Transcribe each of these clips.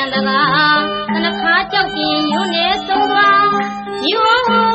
ံတကားသနခါကြောက်ပြင်ရုံနဲ့ဆုံးသွားမြို့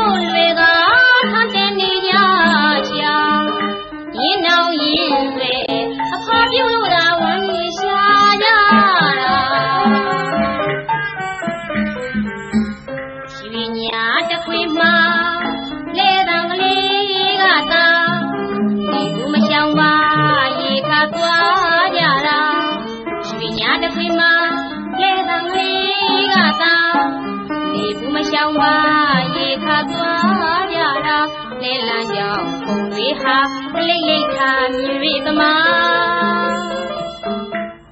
တွေဟာလိတ်လိတ်ခါမြွေသမား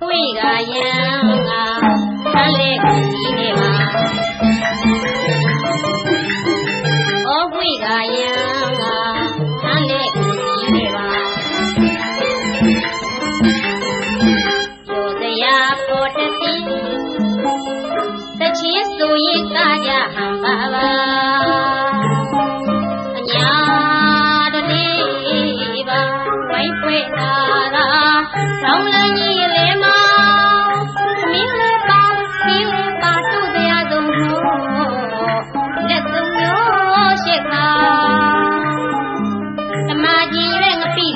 ဝိကယံကဆန်းလေကိုကြီးနေပါဩဝိကယံကသံလေကိုကြီးနေပါယောဇယာပေါ်တတိတချင်းဆိုရင်ကာကြဟံပါပါ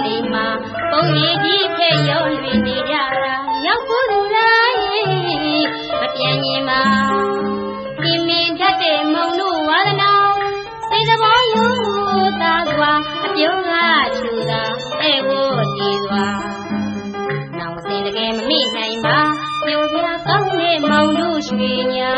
လေးမှာပုံရည်ကြီးဖဲ့ရုံးလွင်နေကြတာရောက်ဖို့လူတိုင်းမပြန်ရင်မှာပြင်းမင်းတတ်တဲ့မုံတို့ဝါဒနာစိတ်တဘောယူသာစွာအပြုံးကချူတာအဲ့ဝဒီစွာနောင်စင်တကယ်မမိနိုင်ပါညိုစရာကောင်းတဲ့မောင်တို့ရွှေညာ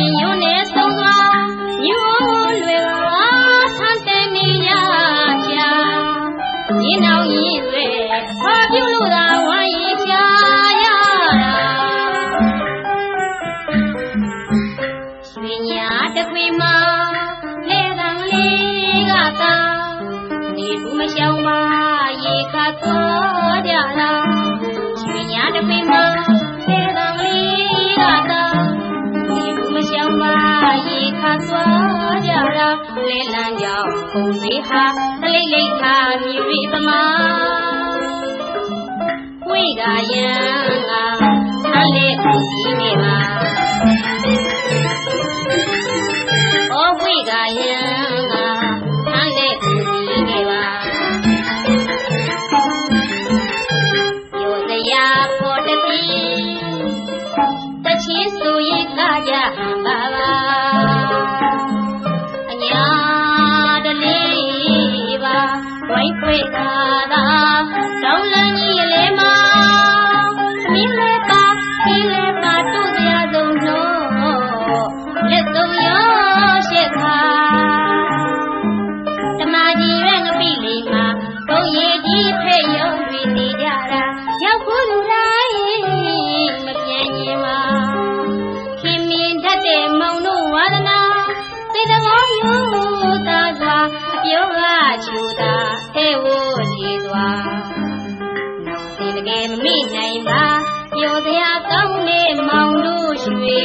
င်ရုံနဲ့ ဘာပြုလို့သာဝိုင်းရရှာရတာရွှေညာတစ်ခွေမှာလေတံလေးကသာနေဘူးမရှောင်ပါရေခါသွားကြလားရွှေညာတစ်ပင်မှာသေတံလေးကသာနေဘူးမရှောင်ပါရေခါသွားကြလားလဲလန်းကြောင်ခုံလေးဟာတလိမ့်လိမ့်ခါမြည်ရီသမားဝိ ကယံကဆန်းလေးကိုကြီးနေပါဩဝိကယံကဆန်းလေးကိုကြီးနေပါယောဇယာပေါ်တတိတချင်းဆိုရင်ကာကြဟံပါပါအညာတလေးပါဝိုင်းခွေသာသာ ဒီစွာနောင်စီတကယ်မမိနိုင်ပါပျော်စရာကောင်းတဲ့မောင်တို့ရွှေ